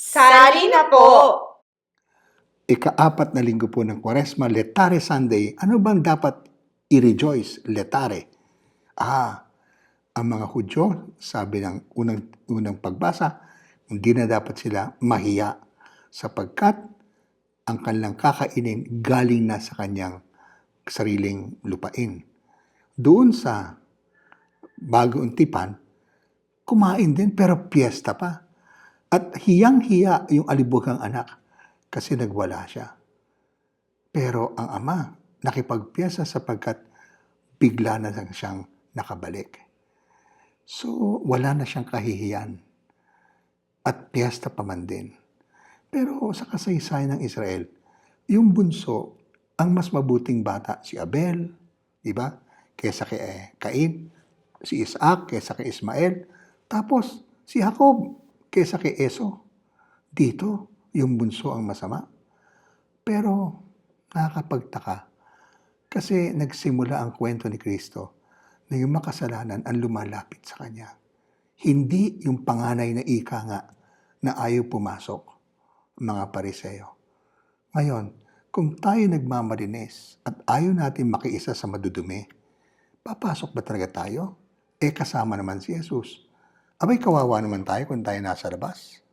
Sali na po! Ikaapat na linggo po ng Kwaresma, Letare Sunday. Ano bang dapat i-rejoice? Letare. Ah, ang mga Hudyo, sabi ng unang, unang pagbasa, hindi na dapat sila mahiya sapagkat ang kanilang kakainin galing na sa kanyang sariling lupain. Doon sa bagong tipan, kumain din pero piyesta pa. At hiyang-hiya yung alibugang anak kasi nagwala siya. Pero ang ama nakipagpiyesa sapagkat bigla na lang siyang nakabalik. So, wala na siyang kahihiyan. At piyesta pa man din. Pero sa kasaysayan ng Israel, yung bunso, ang mas mabuting bata, si Abel, di ba? Kesa kay eh, Cain, si Isaac, kesa kay Ismael, tapos si Jacob, kesa kay Eso. Dito, yung bunso ang masama. Pero nakakapagtaka kasi nagsimula ang kwento ni Kristo na yung makasalanan ang lumalapit sa Kanya. Hindi yung panganay na ika nga na ayaw pumasok, mga pariseo. Ngayon, kung tayo nagmamalinis at ayaw natin makiisa sa madudumi, papasok ba talaga tayo? Eh kasama naman si Jesus. Abay kawawa naman tayo kung tayo nasa labas.